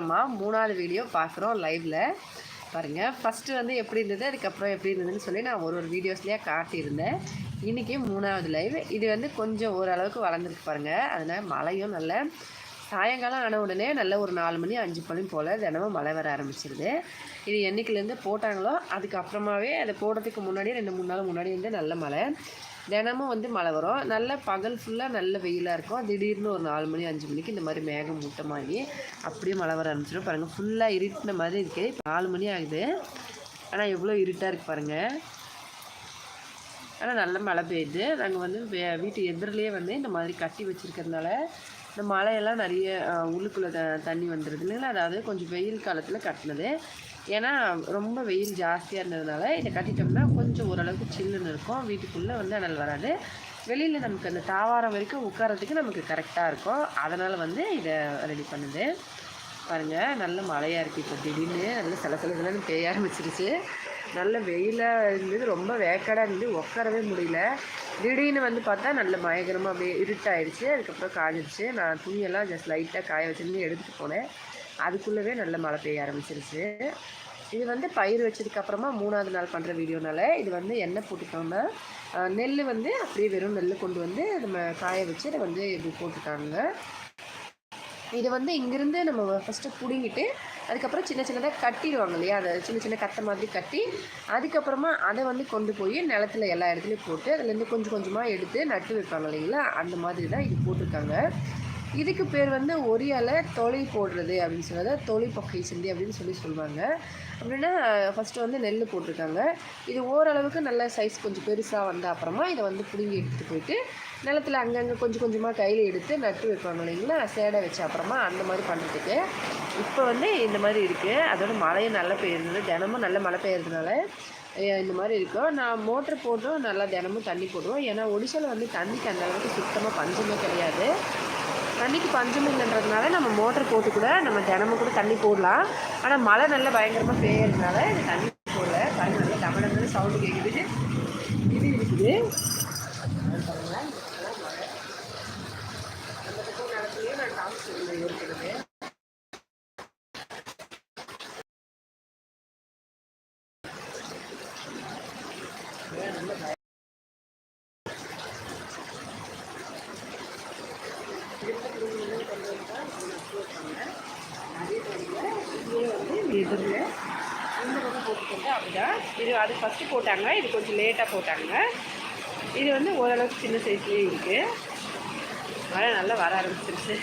அம்மா மூணாவது வீடியோ பார்க்குறோம் லைவில் பாருங்கள் ஃபஸ்ட்டு வந்து எப்படி இருந்தது அதுக்கப்புறம் எப்படி இருந்ததுன்னு சொல்லி நான் ஒரு ஒரு வீடியோஸ்லேயே காட்டியிருந்தேன். இன்றைக்கி மூணாவது லைவ் இது வந்து கொஞ்சம் ஓரளவுக்கு வளர்ந்துருக்கு பாருங்கள் அதனால் மழையும் நல்ல சாயங்காலம் ஆன உடனே நல்ல ஒரு நாலு மணி அஞ்சு மணி போல் தினமும் மழை வர ஆரம்பிச்சிருது. இது என்றைக்குலேருந்து போட்டாங்களோ அதுக்கப்புறமாவே அதை போடுறதுக்கு முன்னாடி ரெண்டு மூணு நாள் முன்னாடி வந்து நல்ல மழை. தினமும் வந்து மழை வரும். நல்ல பகல் ஃபுல்லாக நல்ல வெயிலாக இருக்கும். திடீர்னு ஒரு நாலு மணி அஞ்சு மணிக்கு இந்த மாதிரி மேகம் மூட்டமாகி அப்படியே மழை வர ஆரம்பிச்சிடும். பாருங்கள் ஃபுல்லாக இருட்டின மாதிரி இருக்குது இப்போ நாலு மணி ஆகுது. ஆனால் எவ்வளோ இருட்டாக இருக்குது பாருங்கள் ஆனால் நல்ல மழை பெய்யுது. நாங்கள் வந்து வீட்டு எதிரிலே வந்து இந்த மாதிரி கட்டி வச்சுருக்கிறதுனால இந்த மழையெல்லாம் நிறைய உள்ளுக்குள்ளே த தண்ணி வந்துடுது இல்லைங்களா? அதாவது கொஞ்சம் வெயில் காலத்தில் கட்டினது. ஏன்னா ரொம்ப வெயில் ஜாஸ்தியாக இருந்ததுனால இதை கட்டிட்டோம்னா கொஞ்சம் ஓரளவுக்கு சில்லுன்னு இருக்கும். வீட்டுக்குள்ளே வந்து அனல் வராது. வெளியில் நமக்கு அந்த தாவாரம் வரைக்கும் உட்காரத்துக்கு நமக்கு கரெக்டாக இருக்கும். அதனால் வந்து இதை ரெடி பண்ணுது. பாருங்கள் நல்ல மழையாக இருக்குது இப்போ திடீர்னு நல்ல சில சில பெய்ய ஆரம்பிச்சிருச்சு. நல்ல வெயிலாக இருந்தது ரொம்ப வேக்கடாக இருந்து உட்காரவே முடியல. திடீர்னு வந்து பார்த்தா நல்ல பயங்கரமாக அப்படியே இருட்டாயிடுச்சு அதுக்கப்புறம் காஞ்சிருச்சு. நான் துணியெல்லாம் ஜஸ்ட் லைட்டாக காய வச்சுருந்து எடுத்துகிட்டு போனேன். அதுக்குள்ளவே நல்ல மழை பெய்ய ஆரம்பிச்சிருச்சு. இது வந்து பயிர் வச்சதுக்கப்புறமா மூணாவது நாள் பண்ணுற வீடியோனால இது வந்து என்ன போட்டுட்டோம்னா நெல் வந்து அப்படியே வெறும் நெல் கொண்டு வந்து நம்ம காய வச்சு அதை வந்து இப்படி போட்டுட்டாங்க இது வந்து இங்கேருந்து நம்ம ஃபஸ்ட்டு பிடுங்கிட்டு அதுக்கப்புறம் சின்ன சின்னதாக கட்டிடுவாங்க இல்லையா? அதை சின்ன சின்ன கட்டை மாதிரி கட்டி அதுக்கப்புறமா அதை வந்து கொண்டு போய் நிலத்துல எல்லா இடத்துலையும் போட்டு அதுலேருந்து கொஞ்சம் கொஞ்சமாக எடுத்து நட்டு வைப்பாங்க இல்லைங்களா? அந்த மாதிரி தான் இது போட்டிருக்காங்க. இதுக்கு பேர் வந்து ஒரியால் தொலை போடுறது அப்படின்னு சொல்லுறது தொலை பக்கை சிந்தி அப்படின்னு சொல்லி சொல்லுவாங்க. அப்படின்னா ஃபஸ்ட்டு வந்து நெல் போட்டிருக்காங்க. இது ஓரளவுக்கு நல்ல சைஸ் கொஞ்சம் பெருசாக வந்த அப்புறமா இதை வந்து பிடுங்கி எடுத்துகிட்டு போயிட்டு நிலத்தில் அங்கங்கே கொஞ்சம் கொஞ்சமாக கையில் எடுத்து நட்டு வைப்பாங்க இல்லைங்களா? சேடை வச்ச அப்புறமா அந்த மாதிரி பண்ணுறதுக்கு இப்போ வந்து இந்த மாதிரி இருக்குது அதோட மழையும் நல்லா பெய்யுறது தினமும் நல்ல மழை பெய்யறதுனால இந்த மாதிரி இருக்கும் நான் மோட்ரு போட்டும் நல்லா தினமும் தண்ணி போடுவோம் ஏன்னா ஒடிசாவில் வந்து தண்ணிக்கு அந்த அளவுக்கு சுத்தமாக பஞ்சமே கிடையாது. தண்ணிக்கு பஞ்சம் இல்லைன்றதுனால நம்ம மோட்டர் போட்டு கூட நம்ம தினமும் கூட தண்ணி போடலாம். ஆனால் மழை நல்லா பயங்கரமாக பெய்யறதுனால தண்ணி போடல. தண்ணி நல்லா டமடம்னு சவுண்டு கேட்குது இது இருக்குது அந்த பக்கம் நடத்துலையும் நான் காமிச்சிருந்தேன் ஏற்கனவே எதிரில் இந்த பக்கம் போட்டுக்கோங்க அப்படிதான். இது அது ஃபஸ்ட்டு போட்டாங்க இது கொஞ்சம் லேட்டாக போட்டாங்க. இது வந்து ஓரளவுக்கு சின்ன சைஸ்லேயே இருக்குது மழை நல்லா வர ஆரம்பிச்சிருச்சு.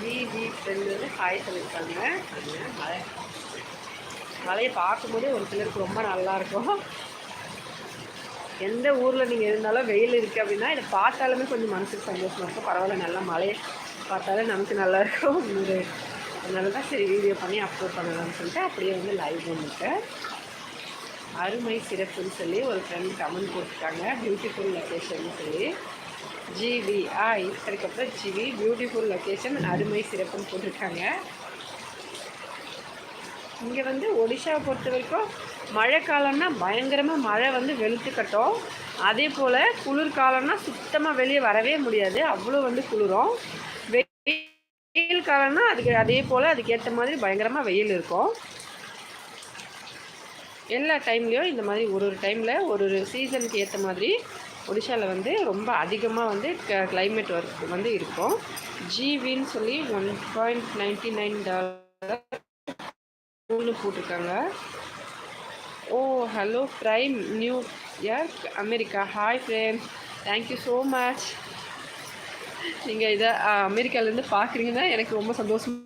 ஜிஜி ஃப்ரெண்டு வந்து ஹாய் சொல்லியிருக்காங்க. மழை. மழையை பார்க்கும்போதே ஒரு சிலருக்கு ரொம்ப நல்லாயிருக்கும் எந்த ஊரில் நீங்கள் இருந்தாலும் வெயில் இருக்குது அப்படின்னா இதை பார்த்தாலுமே கொஞ்சம் மனசுக்கு சந்தோஷமாக இருக்கும். பரவாயில்ல நல்லா மழையை பார்த்தாலே நமக்கு நல்லாயிருக்கும் ஒரு அதனால தான் சரி வீடியோ பண்ணி அப்லோட் பண்ணலாம்னு சொல்லிட்டு அப்படியே வந்து லைவ் பண்ணிட்டேன் அருமை சிறப்புன்னு சொல்லி ஒரு ஃப்ரெண்ட் கமெண்ட் போட்டிருக்காங்க பியூட்டிஃபுல் லொக்கேஷன் சொல்லி. ஜிவி ஆ அதுக்கப்புறம் ஜிவி பியூட்டிஃபுல் லொக்கேஷன் அருமை சிறப்புன்னு போட்டிருக்காங்க இங்கே வந்து ஒடிஷாவை பொறுத்த வரைக்கும் மழை காலம்னா பயங்கரமாக மழை வந்து வெளுத்துக்கட்டும் அதே போல் குளிர் காலம்னா சுத்தமாக வெளியே வரவே முடியாது. அவ்வளோ வந்து குளிரும். வெயில் காலம்னா அதுக்கு அதே போல் அதுக்கேற்ற மாதிரி பயங்கரமாக வெயில் இருக்கும். எல்லா டைம்லேயும் இந்த மாதிரி ஒரு ஒரு டைமில் ஒரு ஒரு சீசனுக்கு ஏற்ற மாதிரி ஒடிஷாவில் வந்து ரொம்ப அதிகமாக வந்து க கிளைமேட் ஒர்க் வந்து இருக்கும். ஜிவின்னு சொல்லி one point ninety nine dollar போட்டிருக்காங்க. ஓ hello prime New York America hi friend thank you so much நீங்கள் இதை அமெரிக்காலேருந்து பார்க்குறீங்கன்னா எனக்கு ரொம்ப சந்தோஷம்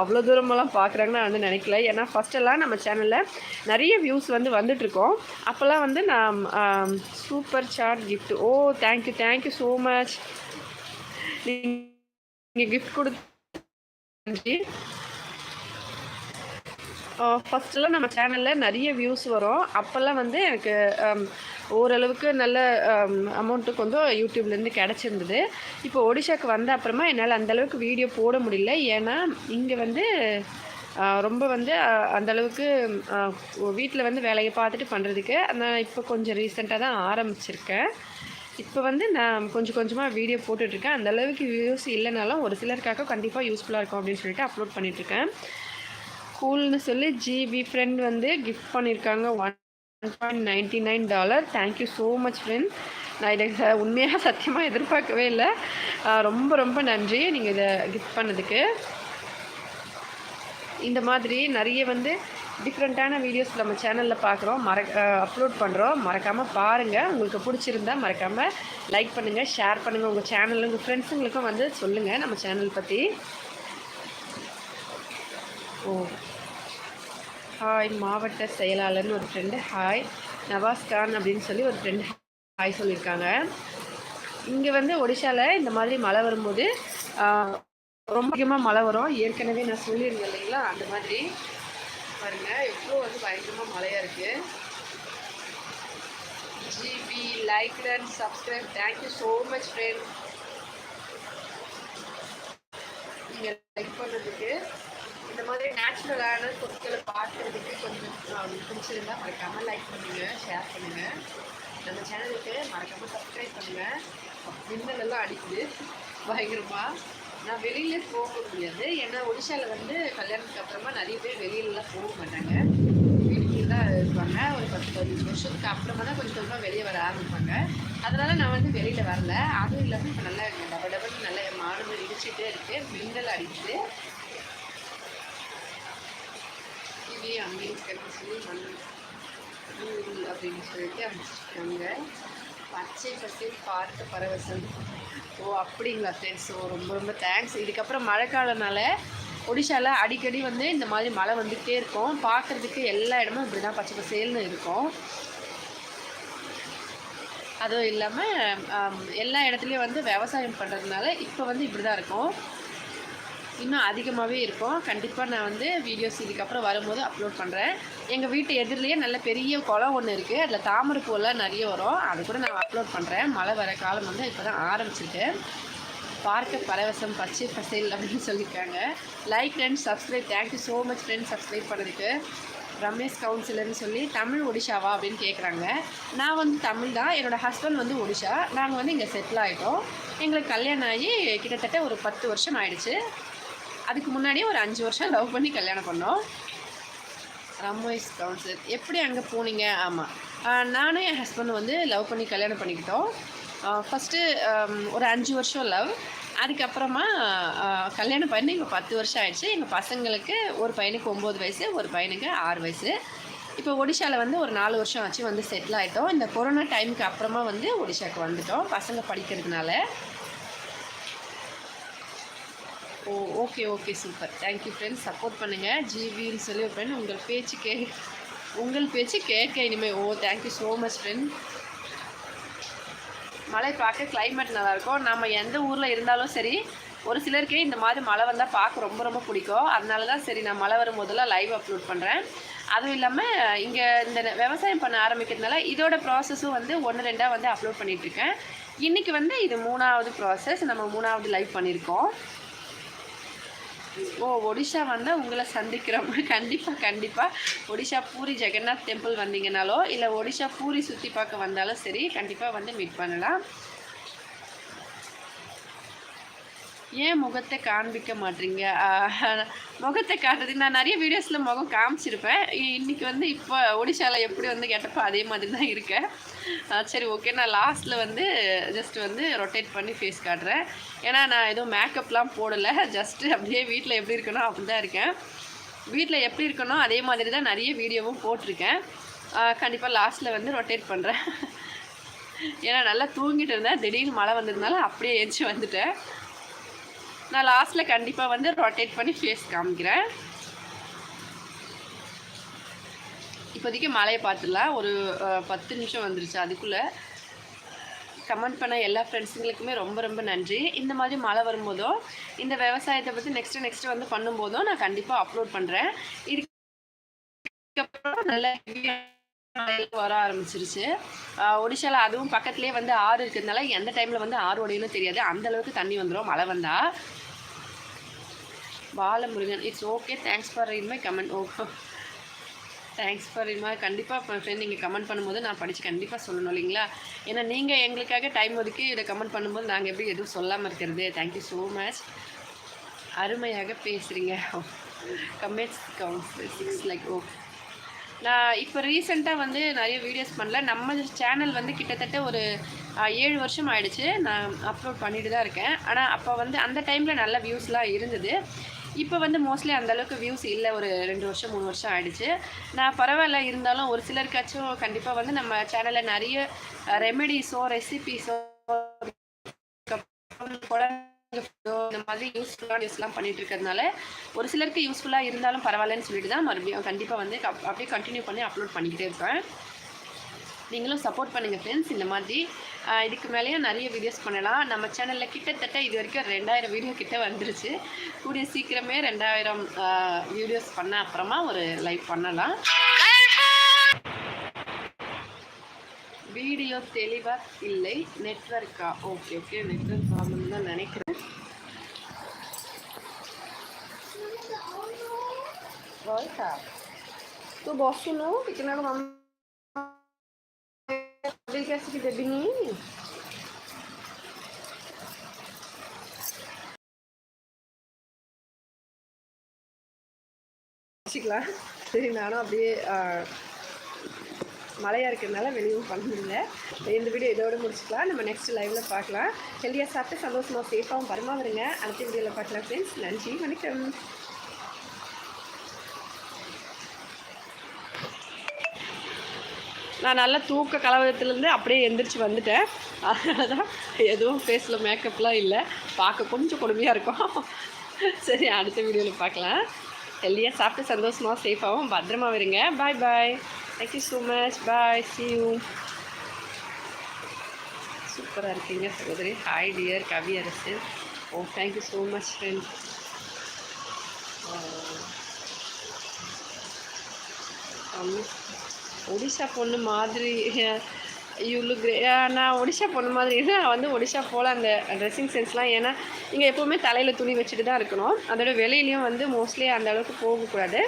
அவ்வளோ தூரமெல்லாம் பார்க்குறாங்கன்னு நான் வந்து நினைக்கல. ஏன்னா ஃபஸ்ட்டெல்லாம் நம்ம சேனலில் நிறைய வியூஸ் வந்து வந்துட்ருக்கோம் அப்போல்லாம் வந்து நான் super sir gift oh thank you thank you so much நீங்கள் கிஃப்ட் கொடுத்து நன்றி. ஃபஸ்ட்டெல்லாம் நம்ம சேனலில் நிறைய வியூஸ் வரும். அப்போல்லாம் வந்து எனக்கு ஓரளவுக்கு நல்ல அமௌண்ட்டு கொஞ்சம் யூடியூப்லேருந்து கிடச்சிருந்தது. இப்போ ஒடிஷாக்கு வந்த அப்புறமா என்னால் அந்தளவுக்கு வீடியோ போட முடியல. ஏன்னா இங்கே வந்து ரொம்ப வந்து அந்தளவுக்கு வீட்டில் வந்து வேலையை பார்த்துட்டு பண்ணுறதுக்கு நான் இப்போ கொஞ்சம் ரீசெண்டாக தான் ஆரம்பிச்சிருக்கேன். இப்போ வந்து நான் கொஞ்சம் கொஞ்சமாக வீடியோ போட்டுட்ருக்கேன். அந்த அளவுக்கு வியூஸ் இல்லைனாலும் ஒரு சிலருக்காக கண்டிப்பாக யூஸ்ஃபுல்லாக இருக்கும் அப்படின்னு சொல்லிட்டு அப்லோட் பண்ணிகிட்ருக்கேன் கூல்னு சொல்லி ஜிபி ஃப்ரெண்ட் வந்து கிஃப்ட் பண்ணியிருக்காங்க one point ninety nine dollar thank you so much friend நான் இதை உண்மையாக சத்தியமாக எதிர்பார்க்கவே இல்லை. ரொம்ப ரொம்ப நன்றி. நீங்கள் இதை கிஃப்ட் பண்ணதுக்கு. இந்த மாதிரி நிறைய வந்து டிஃப்ரெண்ட்டான வீடியோஸ் நம்ம சேனலில் பார்க்குறோம். மற அப்லோட் பண்ணுறோம் மறக்காமல் பாருங்கள் உங்களுக்கு பிடிச்சிருந்தா மறக்காமல் லைக் பண்ணுங்கள் ஷேர் பண்ணுங்கள் உங்கள் சேனல் உங்கள் ஃப்ரெண்ட்ஸுங்களுக்கும் வந்து சொல்லுங்கள் நம்ம சேனல் பற்றி ஓ. ஹாய் மாவட்ட செயலாளர்னு ஒரு ஃப்ரெண்டு ஹாய். நவாஸ் கான் அப்படின்னு சொல்லி ஒரு ஃப்ரெண்டு ஹாய் சொல்லியிருக்காங்க. இங்கே வந்து ஒடிஷாவில் இந்த மாதிரி மழை வரும்போது ரொம்ப அதிகமாக மழை வரும். ஏற்கனவே நான் சொல்லியிருந்தேன் இல்லைங்களா? அந்த மாதிரி. பாருங்கள் எவ்வளோ வந்து பயங்கரமாக மழையாக இருக்குது GP like and subscribe thank you so much friend நீங்கள் லைக் பண்ணுறதுக்கு மாதிரி நேச்சுரலான பொருட்களை பார்க்குறதுக்கு கொஞ்சம் பிடிச்சிருந்தா மறக்காமல் லைக் பண்ணுங்கள் ஷேர் பண்ணுங்கள் நம்ம சேனலுக்கு மறக்காமல் சப்ஸ்கிரைப் பண்ணுங்கள் மின்னல் அடிக்குது பயங்கரமாக நான் வெளியில் போக முடியாது. ஏன்னா ஒடிஷாவில் வந்து கல்யாணத்துக்கு அப்புறமா நிறைய பேர் வெளியிலலாம் போக மாட்டாங்க. வீட்டுக்கு தான் இருப்பாங்க. ஒரு பத்து பதினஞ்சு வருஷத்துக்கு அப்புறமா தான் கொஞ்சம் கொஞ்சமாக வெளியே வர ஆரம்பிப்பாங்க. அதனால் நான் வந்து வெளியில் வரல. அதுவும் இல்லாமல் இப்போ நல்லா டப டபுள் நல்ல மாடுகள் இடிச்சுட்டே இருக்குது மின்னல் அடிக்குது. இது அங்கேயும் சொல்லி மண் அப்படின்னு சொல்லிட்டு அமைச்சிருக்காங்க பச்சை பச்சை பார்த்த பரவசம். ஓ அப்படிங்களா ஃப்ரெண்ட்ஸ் ஸோ ரொம்ப ரொம்ப தேங்க்ஸ் இதுக்கப்புறம் மழை காலனால ஒடிஷாவில் அடிக்கடி வந்து இந்த மாதிரி மழை வந்துகிட்டே இருக்கும். பார்க்குறதுக்கு எல்லா இடமும் இப்படி தான் பச்சை பசேல்னு இருக்கும். அதுவும் இல்லாமல் எல்லா இடத்துலையும் வந்து விவசாயம் பண்ணுறதுனால இப்போ வந்து இப்படி தான் இருக்கும். இன்னும் அதிகமாகவே இருக்கும். கண்டிப்பாக நான் வந்து வீடியோஸ் இதுக்கப்புறம் வரும்போது அப்லோட் பண்ணுறேன் எங்கள் வீட்டு எதிரிலேயே நல்ல பெரிய குளம் ஒன்று இருக்குது அதில் தாமரை பூவெல்லாம் நிறைய வரும். அது கூட நான் அப்லோட் பண்ணுறேன் மழை வர காலம் வந்து இப்போ தான் ஆரம்பிச்சிருக்கு. பார்க்க பரவசம் பச்சை பசேல் அப்படின்னு சொல்லியிருக்காங்க. Like and subscribe thank you so much friends subscribe பண்ணதுக்கு. ரமேஷ் கவுன்சிலர்னு சொல்லி தமிழ் ஒடிஷாவா அப்படின்னு கேட்குறாங்க நான் வந்து தமிழ் தான். என்னோடய ஹஸ்பண்ட் வந்து ஒடிஷா. நாங்கள் வந்து இங்கே செட்டில் ஆகிட்டோம் எங்களுக்கு கல்யாணம் ஆகி கிட்டத்தட்ட ஒரு பத்து வருஷம் ஆயிடுச்சு. அதுக்கு முன்னாடியே ஒரு அஞ்சு வருஷம் லவ் பண்ணி கல்யாணம் பண்ணோம். ரமேஷ் கவுன்சிலர் எப்படி அங்கே போனீங்க? ஆமாம் நானும் என் ஹஸ்பண்ட் வந்து லவ் பண்ணி கல்யாணம் பண்ணிக்கிட்டோம். ஃபஸ்ட்டு ஒரு அஞ்சு வருஷம் லவ் அதுக்கப்புறமா கல்யாணம் பண்ணி இப்போ பத்து வருஷம் ஆயிடுச்சு. எங்கள் பசங்களுக்கு ஒரு பையனுக்கு ஒம்பது வயசு ஒரு பையனுக்கு ஆறு வயசு. இப்போ ஒடிஷாவில் வந்து ஒரு நாலு வருஷம் ஆச்சு வந்து செட்டில் ஆகிட்டோம் இந்த கொரோனா டைமுக்கு அப்புறமா வந்து ஒடிஷாவுக்கு வந்துட்டோம். பசங்க படிக்கிறதுனால. ஓ okay okay super thank you friends support பண்ணுங்கள் ஜிபின்னு சொல்லி ஒரு ஃப்ரெண்ட் உங்கள் பேச்சு கே உங்கள் பேச்சு கேட்க இனிமேல் ஓ thank you so much friend மழை பார்க்க கிளைமேட் நல்லாயிருக்கும். நம்ம எந்த ஊரில் இருந்தாலும் சரி ஒரு சிலருக்கே இந்த மாதிரி மழை வந்தால் பார்க்க ரொம்ப ரொம்ப பிடிக்கும். அதனால தான் சரி நான் மழை வரும்போதெல்லாம் லைவ் அப்லோட் பண்ணுறேன் அதுவும் இல்லாமல் இங்கே இந்த விவசாயம் பண்ண ஆரம்பிக்கிறதுனால இதோட ப்ராசஸும் வந்து ஒன்று ரெண்டாக வந்து அப்லோட் பண்ணிகிட்ருக்கேன் இன்றைக்கி வந்து இது மூணாவது ப்ராசஸ் நம்ம மூணாவது லைவ் பண்ணியிருக்கோம். ஓ ஒடிஷா வந்தால் உங்களை சந்திக்கிறோம் கண்டிப்பாக கண்டிப்பாக ஒடிஷா பூரி ஜெகநாத் டெம்பிள் வந்தீங்கனாலோ இல்லை ஒடிஷா பூரி சுற்றி பார்க்க வந்தாலும் சரி கண்டிப்பாக வந்து மீட் பண்ணலாம். ஏன் முகத்தை காண்பிக்க மாட்டீங்க? முகத்தை காட்டுறது நான் நிறைய வீடியோஸில் முகம் காமிச்சிருப்பேன். இன்றைக்கி வந்து இப்போ ஒடிஷாவில் எப்படி வந்து கேட்டப்போ அதே மாதிரி தான் இருக்கேன். சரி ஓகே நான் லாஸ்ட்டில் வந்து ஜஸ்ட் வந்து ரொட்டேட் பண்ணி ஃபேஸ் காட்டுறேன். ஏன்னா நான் எதுவும் மேக்கப்லாம் போடலை. ஜஸ்ட்டு அப்படியே வீட்டில் எப்படி இருக்கணும் அப்படி தான் இருக்கேன். வீட்டில் எப்படி இருக்கணும் அதே மாதிரி தான் நிறைய வீடியோவும் போட்டிருக்கேன். கண்டிப்பாக லாஸ்ட்டில் வந்து ரொட்டேட் பண்ணுறேன் ஏன்னா நல்லா தூங்கிட்டு இருந்தேன். திடீர்னு மழை வந்ததுனால அப்படியே ஏஞ்சி வந்துட்டேன். நான் லாஸ்ட்டில் கண்டிப்பாக வந்து ரொட்டேட் பண்ணி ஃபேஸ் காமிக்கிறேன். இப்போதைக்கு மழையை பார்த்துடலாம் ஒரு பத்து நிமிஷம் வந்துருச்சு அதுக்குள்ளே. கமெண்ட் பண்ண எல்லா ஃப்ரெண்ட்ஸுங்களுக்குமே ரொம்ப ரொம்ப நன்றி. இந்த மாதிரி மழை வரும்போதும் இந்த விவசாயத்தை பற்றி நெக்ஸ்ட்டு நெக்ஸ்ட்டு வந்து பண்ணும்போதும் நான் கண்டிப்பாக அப்லோட் பண்ணுறேன் இதுக்கப்புறம் நல்ல வர ஆரம்பிச்சிருச்சு. ஒடிஷாவில் அதுவும் பக்கத்துலேயே வந்து ஆறு இருக்கிறதுனால எந்த டைமில் வந்து ஆறு உடையணும் தெரியாது. அந்தளவுக்கு தண்ணி வந்துடும் மழை வந்தால் Balamurugan it's okay thanks for இன்மை கமெண்ட் ஓ தேங்க்ஸ் ஃபார் இது கண்டிப்பாக ஃப்ரெண்ட் நீங்கள் கமெண்ட் பண்ணும்போது நான் படித்து கண்டிப்பாக சொல்லணும் இல்லைங்களா? ஏன்னா நீங்கள் எங்களுக்காக டைம் ஒதுக்கி இதை கமெண்ட் பண்ணும்போது நாங்கள் எப்படி எதுவும் சொல்லாமல் இருக்கிறது? தேங்க்யூ ஸோ மச் அருமையாக பேசுகிறீங்க comments counts six like okay நான் இப்போ ரீசெண்டாக வந்து நிறைய வீடியோஸ் பண்ணல. நம்ம சேனல் வந்து கிட்டத்தட்ட ஒரு ஏழு வருஷம் ஆயிடுச்சு. நான் அப்லோட் பண்ணிட்டு தான் இருக்கேன். ஆனால் அப்போ வந்து அந்த டைமில் நல்ல வியூஸ்லாம் இருந்தது. இப்போ வந்து மோஸ்ட்லி அந்தளவுக்கு வியூஸ் இல்லை. ஒரு ரெண்டு வருஷம் மூணு வருஷம் ஆகிடுச்சு நான் பரவாயில்ல. இருந்தாலும் ஒரு சிலருக்காச்சும் கண்டிப்பாக வந்து நம்ம சேனலில் நிறைய ரெமெடிஸோ ரெசிபிஸோ குழந்தை இந்த மாதிரி யூஸ்ஃபுல்லான நியூஸ்லாம் பண்ணிட்டு இருக்கிறதுனால ஒரு சிலருக்கு யூஸ்ஃபுல்லாக இருந்தாலும் பரவாயில்லன்னு சொல்லிட்டு தான் மறுபடியும் கண்டிப்பாக வந்து கப்- அப்படியே கண்டினியூ பண்ணி அப்லோட் பண்ணிக்கிட்டே இருப்பேன். நீங்களும் சப்போர்ட் பண்ணுங்கள் ஃப்ரெண்ட்ஸ் இந்த மாதிரி. இதுக்கு மேலேயும் நிறைய வீடியோஸ் பண்ணலாம். நம்ம சேனலில் கிட்டத்தட்ட இது வரைக்கும் ரெண்டாயிரம் வீடியோ கிட்டே வந்துருச்சு. கூடிய சீக்கிரமே ரெண்டாயிரம் வீடியோஸ் பண்ண அப்புறமா ஒரு லைவ் பண்ணலாம். வீடியோ தெளிவாக இல்லை நெட்ஒர்க்கா ஓகே ஓகே நெட்ஒர்க் ப்ராப்ளம் தான் நினைக்கிறேன் Volta. Tu gosto não, porque não é uma... Ele quer se fizer menino. Claro, terminaram a abrir a... மழையாக இருக்கிறதுனால வெளியும் பண்ணல இந்த வீடியோ இதோட முடிச்சுக்கலாம். நம்ம நெக்ஸ்ட் லைவ்ல பார்க்கலாம். ஹெல்தியாக சாப்பிட்டு சந்தோஷமாக சேஃபாகவும் பரமா பரமாவுங்க அடுத்த வீடியோவில் பார்க்கலாம் ஃப்ரெண்ட்ஸ் நன்றி வணக்கம். நான் நல்லா தூக்க கலவரத்துலேருந்து அப்படியே எந்திரிச்சு வந்துட்டேன். அதனால தான் எதுவும் ஃபேஸில் மேக்கப்லாம் இல்லை. பார்க்க கொஞ்சம் கொடுமையாக இருக்கும். சரி அடுத்த வீடியோவில் பார்க்கலாம். ஹெல்தியாக சாப்பிட்டு சந்தோஷமாக சேஃபாகவும் பத்திரமா இருங்க. Bye bye thank you so much bye see you. சூப்பராக இருக்கீங்க சகோதரி. Hi dear Kavi Arasu oh thank you so much friend Odisha பொண்ணு மாதிரி இவ்வளோ கிரே நான் ஒடிஷா பொண்ணு மாதிரி நான் வந்து ஒடிஷா போல் அந்த ட்ரெஸ்ஸிங் சென்ஸ்லாம் ஏன்னா இங்கே எப்போவுமே தலையில் துணி வச்சுட்டு தான் இருக்கணும். அதோட வெளியிலையும் வந்து மோஸ்ட்லி அந்த அளவுக்கு போகக்கூடாது.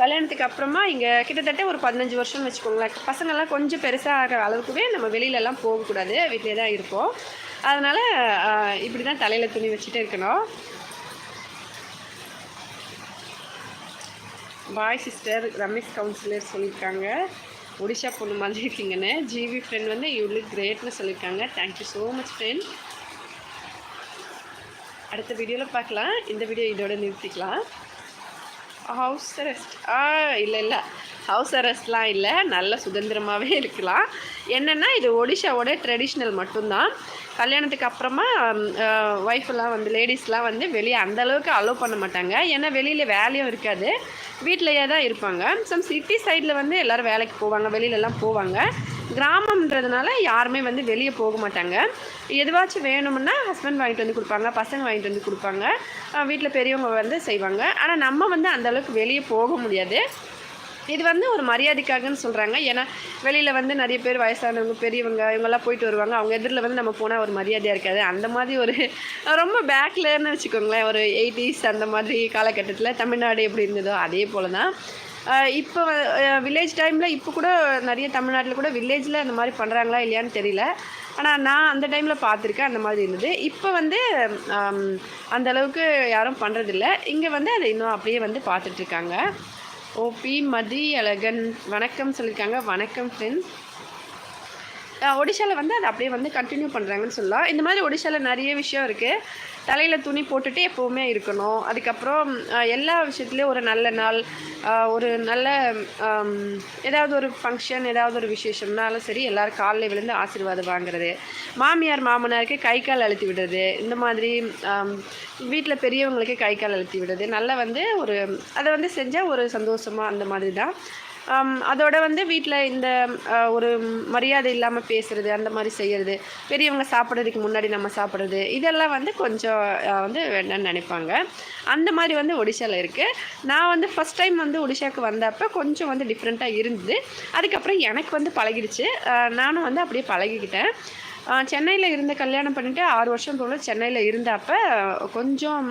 கல்யாணத்துக்கு அப்புறமா இங்கே கிட்டத்தட்ட ஒரு பதினஞ்சு வருஷம்னு வச்சுக்கோங்களேன். பசங்கள்லாம் கொஞ்சம் பெருசாக ஆகிற அளவுக்குவே நம்ம வெளியிலலாம் போகக்கூடாது. வீட்டிலே தான் இருப்போம். அதனால் இப்படி தான் தலையில் துணி வச்சுட்டு இருக்கணும். பாய் சிஸ்டர் ரமேஷ் கவுன்சிலர் சொல்லியிருக்காங்க. ஒடிஷா பொண்ணு மாதிரி இருக்கீங்கன்னு. ஜிவி ஃப்ரெண்ட் வந்து இவ்வளோ கிரேட்னு சொல்லியிருக்காங்க. தேங்க்யூ ஸோ மச் ஃப்ரெண்ட் அடுத்த வீடியோவில் பார்க்கலாம். இந்த வீடியோ இதோட நிறுத்திக்கலாம். ஹவுஸ் அரெஸ்ட் ஆ இல்லை இல்லை. ஹவுஸ் அரெஸ்ட்லாம் இல்லை. நல்ல சுதந்திரமாகவே இருக்கலாம். என்னென்னா இது ஒடிஷாவோட ட்ரெடிஷ்னல் மட்டும்தான். கல்யாணத்துக்கு அப்புறமா ஒய்ஃபெல்லாம் வந்து லேடிஸ்லாம் வந்து வெளியே அந்த அளவுக்கு அலோவ் பண்ண மாட்டாங்க. ஏன்னா வெளியில் வேலையும் இருக்காது. வீட்டிலையே தான் இருப்பாங்க சம் சிட்டி சைடில் வந்து எல்லோரும் வேலைக்கு போவாங்க. வெளியிலலாம் போவாங்க. கிராமம்ன்றதுனால யாருமே வந்து வெளியே போக மாட்டாங்க. எதுவாச்சும் வேணும்னா ஹஸ்பண்ட் வாங்கிட்டு வந்து கொடுப்பாங்க பசங்க வாங்கிட்டு வந்து கொடுப்பாங்க. வீட்டில் பெரியவங்க வந்து செய்வாங்க. ஆனால் நம்ம வந்து அந்தளவுக்கு வெளியே போக முடியாது. இது வந்து ஒரு மரியாதைக்காகன்னு சொல்கிறாங்க ஏன்னா வெளியில் வந்து நிறைய பேர் வயசானவங்க பெரியவங்க இவங்கெல்லாம் போயிட்டு வருவாங்க. அவங்க எதிரில் வந்து நம்ம போனால் ஒரு மரியாதையாக இருக்காது. அந்த மாதிரி ஒரு ரொம்ப பேக்லன்னு வச்சுக்கோங்களேன். ஒரு எயிட்டிஸ் அந்த மாதிரி காலகட்டத்தில் தமிழ்நாடு எப்படி இருந்ததோ அதே போல் தான் இப்போ வில்லேஜ் டைமில் இப்போ கூட நிறைய தமிழ்நாட்டில் கூட வில்லேஜில் அந்த மாதிரி பண்ணுறாங்களா இல்லையான்னு தெரியல. ஆனால் நான் அந்த டைமில் பார்த்துருக்கேன் அந்த மாதிரி இருந்தது. இப்போ வந்து அந்த அளவுக்கு யாரும் பண்ணுறதில்ல இங்கே வந்து அதை இன்னும் அப்படியே வந்து பார்த்துட்ருக்காங்க ஓபி மதி அழகன் வணக்கம் சொல்லியிருக்காங்க வணக்கம் ஃப்ரெண்ட்ஸ் ஒடிஷாவில் வந்து அதை அப்படியே வந்து கண்டினியூ பண்ணுறாங்கன்னு சொல்லலாம். இந்த மாதிரி ஒடிஷாவில் நிறைய விஷயம் இருக்குது தலையில் துணி போட்டுட்டு எப்போவுமே இருக்கணும். அதுக்கப்புறம் எல்லா விஷயத்துலேயும் ஒரு நல்ல நாள் ஒரு நல்ல ஏதாவது ஒரு ஃபங்க்ஷன் ஏதாவது ஒரு விசேஷம்னாலும் சரி எல்லோரும் காலையில் விழுந்து ஆசீர்வாதம் வாங்குறது. மாமியார் மாமனாருக்கு கை கால் அழுத்தி விடுறது. இந்த மாதிரி வீட்டில் பெரியவங்களுக்கு கை கால் அழுத்தி விடுறது. நல்லா வந்து ஒரு அதை வந்து செஞ்சால் ஒரு சந்தோஷமாக அந்த மாதிரி தான். அதோட வந்து வீட்டில் இந்த ஒரு மரியாதை இல்லாமல் பேசுகிறது அந்த மாதிரி செய்கிறது பெரியவங்க சாப்பிட்றதுக்கு முன்னாடி நம்ம சாப்பிட்றது இதெல்லாம் வந்து கொஞ்சம் வந்து வேண்டாம்னு நினைப்பாங்க. அந்த மாதிரி வந்து ஒடிஷாவில் இருக்குது நான் வந்து ஃபஸ்ட் டைம் வந்து ஒடிஷாவுக்கு வந்தப்போ கொஞ்சம் வந்து டிஃப்ரெண்ட்டாக இருந்தது. அதுக்கப்புறம் எனக்கு வந்து பழகிடுச்சு. நானும் வந்து அப்படியே பழகிக்கிட்டேன். சென்னையில் இருந்து கல்யாணம் பண்ணிவிட்டு ஆறு வருஷம் போல் சென்னையில் இருந்தப்போ கொஞ்சம்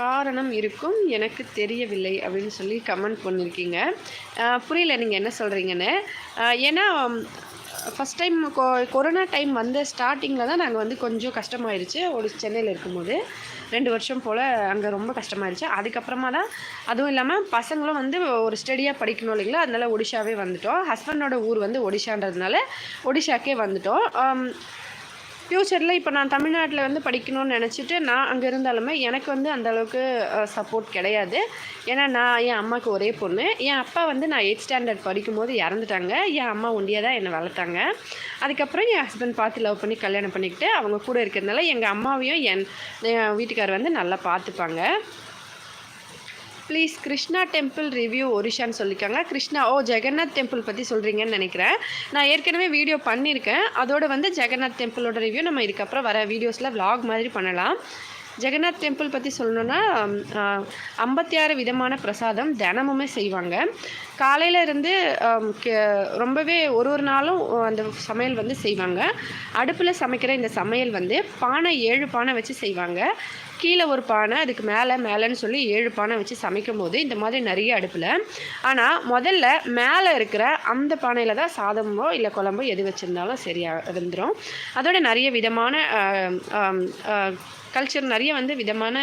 காரணம் இருக்கும். எனக்கு தெரியவில்லை அப்படின்னு சொல்லி கமெண்ட் பண்ணியிருக்கீங்க புரியல நீங்கள் என்ன சொல்கிறீங்கன்னு ஏன்னா ஃபஸ்ட் டைம் கொ கொரோனா டைம் வந்த ஸ்டார்டிங்கில் தான் நாங்கள் வந்து கொஞ்சம் கஷ்டமாயிருச்சு. ஒரு சென்னையில் இருக்கும்போது ரெண்டு வருஷம் போல் அங்கே ரொம்ப கஷ்டமாயிருச்சு. அதுக்கப்புறமா தான் அதுவும் இல்லாமல் பசங்களும் வந்து ஒரு ஸ்டடியாக படிக்கணும் இல்லைங்களா? அதனால ஒடிஷாவே வந்துட்டோம். ஹஸ்பண்டோட ஊர் வந்து ஒடிஷான்றதுனால ஒடிஷாக்கே வந்துட்டோம். ஃப்யூச்சரில் இப்போ நான் தமிழ்நாட்டில் வந்து படிக்கணும்னு நினச்சிட்டு நான் அங்கே இருந்தாலுமே எனக்கு வந்து அந்த அளவுக்கு சப்போர்ட் கிடையாது. ஏன்னா நான் என் அம்மாவுக்கு ஒரே பொண்ணு. என் அப்பா வந்து நான் எயிட் ஸ்டாண்டர்ட் படிக்கும்போது இறந்துட்டாங்க. என் அம்மா ஒண்டியாக தான் என்னை வளர்த்தாங்க. அதுக்கப்புறம் என் ஹஸ்பண்ட் பார்த்து லவ் பண்ணி கல்யாணம் பண்ணிக்கிட்டு அவங்க கூட இருக்கிறதுனால எங்கள் அம்மாவையும் என் என் வீட்டுக்காரர் வந்து நல்லா பார்த்துப்பாங்க. ப்ளீஸ் கிருஷ்ணா டெம்பிள் ரிவ்யூ ஒரிஷான்னு சொல்லியிருக்காங்க கிருஷ்ணா ஓ ஜெகநாத் டெம்பிள் பற்றி சொல்கிறீங்கன்னு நினைக்கிறேன். நான் ஏற்கனவே வீடியோ பண்ணியிருக்கேன். அதோட வந்து ஜெகநாத் டெம்பிளோட ரிவ்யூ நம்ம இதுக்கப்புறம் வர வீடியோஸில் விலாக் மாதிரி பண்ணலாம். ஜெகநாத் டெம்பிள் பற்றி சொல்லணுன்னா ஐம்பத்தி ஆறு விதமான பிரசாதம் தினமுமே செய்வாங்க. காலையில் இருந்து கே- ரொம்பவே ஒரு ஒரு நாளும் அந்த சமையல் வந்து செய்வாங்க. அடுப்பில் சமைக்கிற இந்த சமையல் வந்து பானை ஏழு பானை வச்சு செய்வாங்க. கீழே ஒரு பானை அதுக்கு மேலே மேலேன்னு சொல்லி ஏழு பானை வச்சு சமைக்கும் போது இந்த மாதிரி நிறைய அடுப்பில். ஆனால் முதல்ல மேலே இருக்கிற அந்த பானையில் தான் சாதமோ இல்லை குழம்போ எது வச்சுருந்தாலும் சரியாக இருந்துடும் அதோட நிறைய விதமான கல்ச்சர் நிறைய வந்து விதமான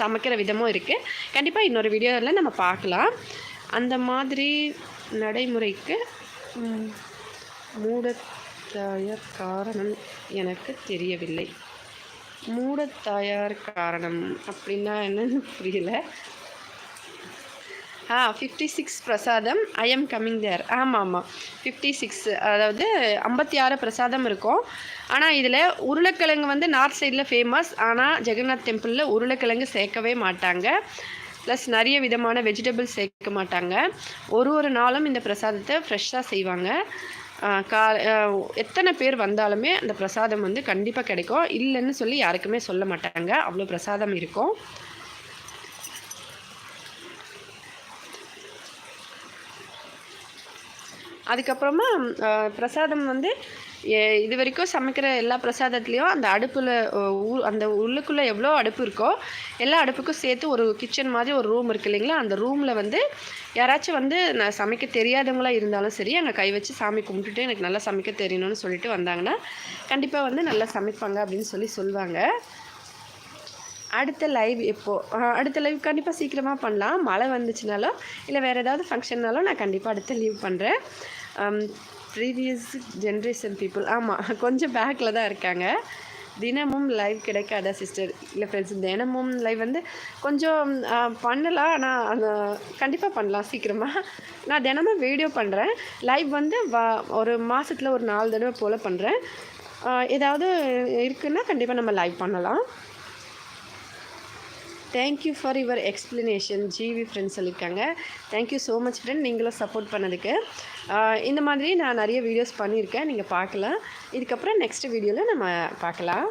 சமைக்கிற விதமும் இருக்குது கண்டிப்பாக இன்னொரு வீடியோவில் நம்ம பார்க்கலாம். அந்த மாதிரி நடைமுறைக்கு மூடத்தாய காரணம் எனக்கு தெரியவில்லை. மூடத்தாயார் காரணம் அப்படின்னா என்னன்னு புரியல. ஆ ஃபிஃப்டி சிக்ஸ் பிரசாதம். ஐ எம் கம்மிங் தேர் ஆமாம். ஆமாம் ஃபிஃப்டி சிக்ஸ் அதாவது ஐம்பத்தி ஆறு பிரசாதம் இருக்கும். ஆனால் இதில் உருளைக்கிழங்கு வந்து நார்த் சைடில் ஃபேமஸ் ஆனால் ஜெகநாத் டெம்பிளில் உருளைக்கிழங்கு சேர்க்கவே மாட்டாங்க. ப்ளஸ் நிறைய விதமான வெஜிடபிள்ஸ் சேர்க்க மாட்டாங்க. ஒரு ஒரு நாளும் இந்த பிரசாதத்தை ஃப்ரெஷ்ஷாக செய்வாங்க. கா எத்தனை பேர் வந்தாலுமே அந்த பிரசாதம் வந்து கண்டிப்பாக கிடைக்கும். இல்லைன்னு சொல்லி யாருக்குமே சொல்ல மாட்டாங்க. அவ்வளோ பிரசாதம் இருக்கும். அதுக்கப்புறமா பிரசாதம் வந்து இது வரைக்கும் சமைக்கிற எல்லா பிரசாதத்துலேயும் அந்த அடுப்பில் அந்த உள்ளுக்குள்ளே எவ்வளோ அடுப்பு இருக்கோ எல்லா அடுப்புக்கும் சேர்த்து ஒரு கிச்சன் மாதிரி ஒரு ரூம் இருக்கு இல்லைங்களா? அந்த ரூமில் வந்து யாராச்சும் வந்து நான் சமைக்க தெரியாதவங்களா இருந்தாலும் சரி அங்கே கை வச்சு சாமி கும்பிட்டுட்டு எனக்கு நல்லா சமைக்க தெரியணும்னு சொல்லிட்டு வந்தாங்கன்னா கண்டிப்பாக வந்து நல்லா சமைப்பாங்க அப்படின்னு சொல்லி சொல்லுவாங்க அடுத்த லைவ் எப்போது அடுத்த லைவ் கண்டிப்பாக சீக்கிரமாக பண்ணலாம். மழை வந்துச்சுனாலோ இல்லை வேறு ஏதாவது ஃபங்க்ஷன்னாலும் நான் கண்டிப்பாக அடுத்த லீவ் பண்ணுறேன் ப்ரீவியஸ் ஜென்ரேஷன் பீப்புள் ஆமாம் கொஞ்சம் பேக்கில் தான் இருக்காங்க. தினமும் லைவ் கிடைக்காதா சிஸ்டர் இல்லை ஃப்ரெண்ட்ஸ் தினமும் லைவ் வந்து கொஞ்சம் பண்ணலாம். ஆனால் அந்த கண்டிப்பாக பண்ணலாம் சீக்கிரமாக நான் தினமும் வீடியோ பண்ணுறேன் லைவ் வந்து வா ஒரு மாதத்தில் ஒரு நாலு தடவை போல் பண்ணுறேன் ஏதாவது இருக்குன்னா கண்டிப்பாக நம்ம லைவ் பண்ணலாம். Thank you for your explanation GV friends சொல்லியிருக்காங்க thank you so much friend நீங்களும் சப்போர்ட் பண்ணதுக்கு. இந்த மாதிரி நான் நிறைய வீடியோஸ் பண்ணியிருக்கேன். நீங்கள் பார்க்கலாம். இதுக்கப்புறம் நெக்ஸ்ட் வீடியோவில் நம்ம பார்க்கலாம்.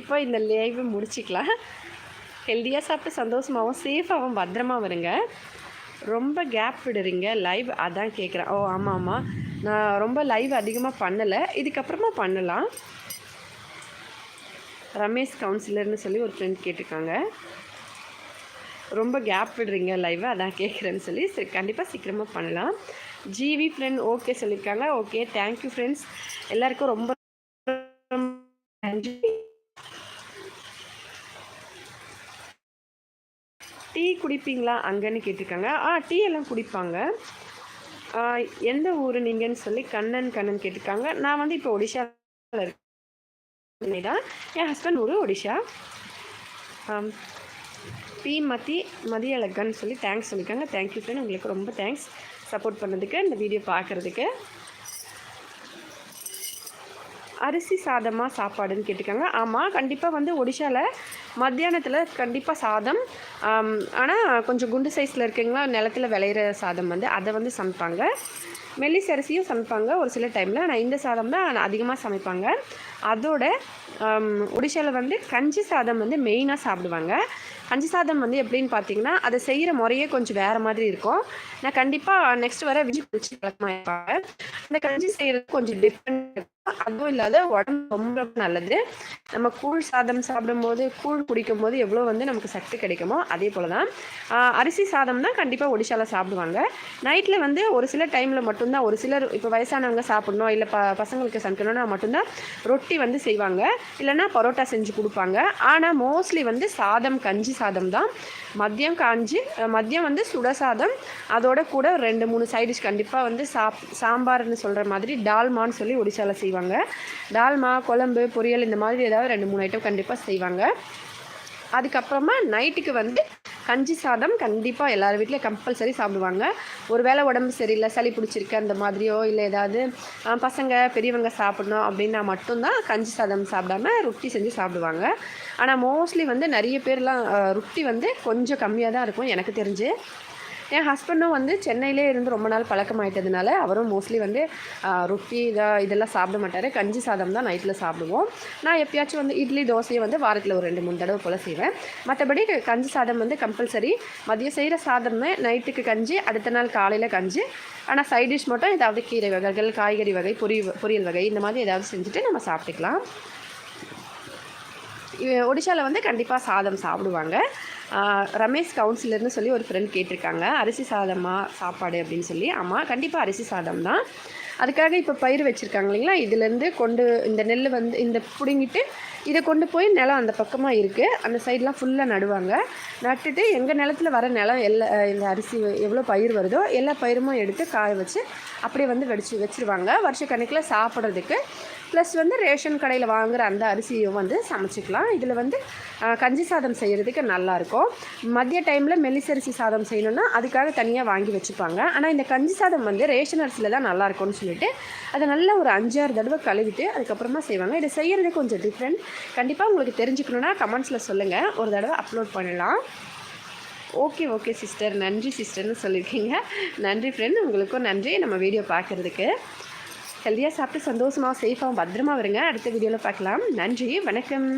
இப்போ இந்த லைவை முடிச்சிக்கலாம். ஹெல்த்தியாக சாப்பிட்டு சந்தோஷமாகவும் சேஃபாகவும் பத்திரமா வருங்க ரொம்ப கேப் விடுறீங்க. லைவ் அதான் கேட்குறேன் ஓ ஆமாம் ஆமாம் நான் ரொம்ப லைவ் அதிகமாக பண்ணலை. இதுக்கப்புறமா பண்ணலாம். ரமேஷ் கவுன்சிலர்னு சொல்லி ஒரு ஃப்ரெண்ட் கேட்டிருக்காங்க. ரொம்ப கேப் விடுறீங்க லைவை அதான் கேட்குறேன்னு சொல்லி. சரி கண்டிப்பாக சீக்கிரமாக பண்ணலாம். ஜிவி ஃப்ரெண்ட் ஓகே சொல்லியிருக்காங்க ஓகே தேங்க்யூ ஃப்ரெண்ட்ஸ் எல்லாருக்கும் ரொம்ப நன்றி. டீ குடிப்பீங்களா? அங்கன்னு கேட்டிருக்காங்க. ஆ டீ எல்லாம் குடிப்பாங்க. ஆ, எந்த ஊர் நீங்கன்னு சொல்லி கண்ணன் கண்ணன் கேட்டிருக்காங்க. நான் வந்து இப்போ ஒடிஷாவில் இருக்கேன். தான் என் ஹஸ்பண்ட் ஊர் ஒடிஷா. ஆ பி மதி மதியழகன் சொல்லி தேங்க்ஸ் சொல்லியிருக்காங்க தேங்க்யூ ஃப்ரெண்ட் உங்களுக்கு ரொம்ப தேங்க்ஸ் சப்போர்ட் பண்ணதுக்கு இந்த வீடியோ பார்க்குறதுக்கு. அரிசி சாதமாக சாப்பாடுன்னு கேட்டிருக்காங்க. ஆமாம் கண்டிப்பாக வந்து ஒடிஷாவில் மத்தியானத்தில் கண்டிப்பாக சாதம். ஆனால் கொஞ்சம் குண்டு சைஸில் இருக்குங்களா? நிலத்தில் விளையிற சாதம் வந்து அதை வந்து சமைப்பாங்க. மெல்லிஸ் அரிசியும் சமைப்பாங்க. ஒரு சில டைமில் ஆனால் இந்த சாதம் தான் அதிகமாக சமைப்பாங்க. அதோட ஒடிஷாவில் வந்து கஞ்சி சாதம் வந்து மெயினாக சாப்பிடுவாங்க. கஞ்சி சாதம் வந்து எப்படின்னு பார்த்தீங்கன்னா அதை செய்கிற முறையே கொஞ்சம் வேறு மாதிரி இருக்கும். நான் கண்டிப்பாக நெக்ஸ்ட் வர விஜய் குளிச்சு வழக்கமாக இருப்பாங்க அந்த கஞ்சி செய்கிறது கொஞ்சம் டிஃப்ரெண்ட் அதுவும் இல்லாத உடம்பு ரொம்ப நல்லது. நம்ம கூழ் சாதம் சாப்பிடும்போது கூழ் குடிக்கும்போது எவ்வளோ வந்து நமக்கு சக்தி கிடைக்குமோ அதே போல் தான் அரிசி சாதம் தான் கண்டிப்பாக ஒடிஷாவில் சாப்பிடுவாங்க. நைட்டில் வந்து ஒரு சில டைமில் மட்டும்தான் ஒரு சிலர் இப்போ வயசானவங்க சாப்பிடணும் இல்லை ப பசங்களுக்கு சமைக்கணும்னா மட்டும்தான் ரொட்டி வந்து செய்வாங்க. இல்லைன்னா பரோட்டா செஞ்சு கொடுப்பாங்க. ஆனால் மோஸ்ட்லி வந்து சாதம் கஞ்சி சாதம் தான். மதியம் காஞ்சி மதியம் வந்து சுட சாதம். அதோட கூட ரெண்டு மூணு சைடிஷ் கண்டிப்பாக வந்து சாப் சாம்பார்னு சொல்கிற மாதிரி டால்மான்னு சொல்லி ஒடிசாவில் செய்வாங்க. டால்மா குழம்பு பொரியல் இந்த மாதிரி ஏதாவது ரெண்டு மூணு ஐட்டம் கண்டிப்பாக செய்வாங்க. அதுக்கப்புறமா நைட்டுக்கு வந்து கஞ்சி சாதம் கண்டிப்பாக எல்லார் வீட்லேயும் கம்பல்சரி சாப்பிடுவாங்க. ஒரு வேளை உடம்பு சரியில்லை சளி பிடிச்சிருக்கு அந்த மாதிரியோ இல்லை ஏதாவது பசங்க பெரியவங்க சாப்பிடணும் அப்படின்னா மட்டும்தான் கஞ்சி சாதம் சாப்பிடாம ரொட்டி செஞ்சு சாப்பிடுவாங்க. ஆனால் மோஸ்ட்லி வந்து நிறைய பேர்லாம் ருட்டி ரொட்டி வந்து கொஞ்சம் கம்மியாக தான் இருக்கும் எனக்கு தெரிஞ்சு. என் ஹஸ்பண்டும் வந்து சென்னையிலே இருந்து ரொம்ப நாள் பழக்கமாயிட்டதுனால அவரும் மோஸ்ட்லி வந்து ரொட்டி இதாக இதெல்லாம் சாப்பிட மாட்டார். கஞ்சி சாதம் தான் நைட்டில் சாப்பிடுவோம். நான் எப்பயாச்சும் வந்து இட்லி தோசையை வந்து வாரத்தில் ஒரு ரெண்டு மூணு தடவை போல் செய்வேன். மற்றபடி கஞ்சி சாதம் வந்து கம்பல்சரி மதியம் செய்கிற சாதமே நைட்டுக்கு கஞ்சி அடுத்த நாள் காலையில் கஞ்சி. ஆனால் சைட் டிஷ் மட்டும் ஏதாவது கீரை வகைகள் காய்கறி வகை பொரி பொரியல் வகை இந்த மாதிரி ஏதாவது செஞ்சுட்டு நம்ம சாப்பிட்டுக்கலாம். ஒடிஷாவில் வந்து கண்டிப்பாக சாதம் சாப்பிடுவாங்க. ரமேஷ் கவுன்சிலர்னு சொல்லி ஒரு ஃப்ரெண்ட் கேட்டிருக்காங்க. அரிசி சாதமா சாப்பாடு அப்படின்னு சொல்லி. ஆமாம் கண்டிப்பாக அரிசி சாதம் தான். அதுக்காக இப்போ பயிர் வச்சுருக்காங்க இல்லைங்களா? இதுலேருந்து கொண்டு இந்த நெல் வந்து இந்த பிடுங்கிட்டு இதை கொண்டு போய் நிலம் அந்த பக்கமாக இருக்குது அந்த சைட்லாம் ஃபுல்லாக நடுவாங்க. நட்டுட்டு எங்கள் நிலத்துல வர நிலம் எல்லா இந்த அரிசி எவ்வளோ பயிர் வருதோ எல்லா பயிருமும் எடுத்து காய வச்சு அப்படியே வந்து வெடிச்சு வச்சுருவாங்க. வருஷக்கணக்கில் சாப்பிட்றதுக்கு. ப்ளஸ் வந்து ரேஷன் கடையில் வாங்குகிற அந்த அரிசியும் வந்து சமைச்சிக்கலாம். இதில் வந்து கஞ்சி சாதம் செய்கிறதுக்கு நல்லாயிருக்கும் மதிய டைமில் மெல்லிசரிசி சாதம் செய்யணும்னா அதுக்காக தனியாக வாங்கி வச்சுப்பாங்க. ஆனால் இந்த கஞ்சி சாதம் வந்து ரேஷன் அரிசியில் தான் நல்லாயிருக்கும்னு சொல்லிட்டு அதை நல்லா ஒரு அஞ்சாறு தடவை கழுவிட்டு அதுக்கப்புறமா செய்வாங்க. இதை செய்கிறது கொஞ்சம் டிஃப்ரெண்ட் கண்டிப்பாக உங்களுக்கு தெரிஞ்சுக்கணுன்னா கமெண்ட்ஸில் சொல்லுங்கள் ஒரு தடவை அப்லோட் பண்ணலாம் ஓகே ஓகே சிஸ்டர் நன்றி சிஸ்டர்னு சொல்லியிருக்கீங்க. நன்றி ஃப்ரெண்ட் உங்களுக்கும் நன்றி நம்ம வீடியோ பார்க்குறதுக்கு. ஹெல்த்தியாக சாப்பிட்டு சந்தோஷமாக சேஃபாகவும் பத்திரமா வருங்க அடுத்த வீடியோவில் பார்க்கலாம். நன்றி வணக்கம்.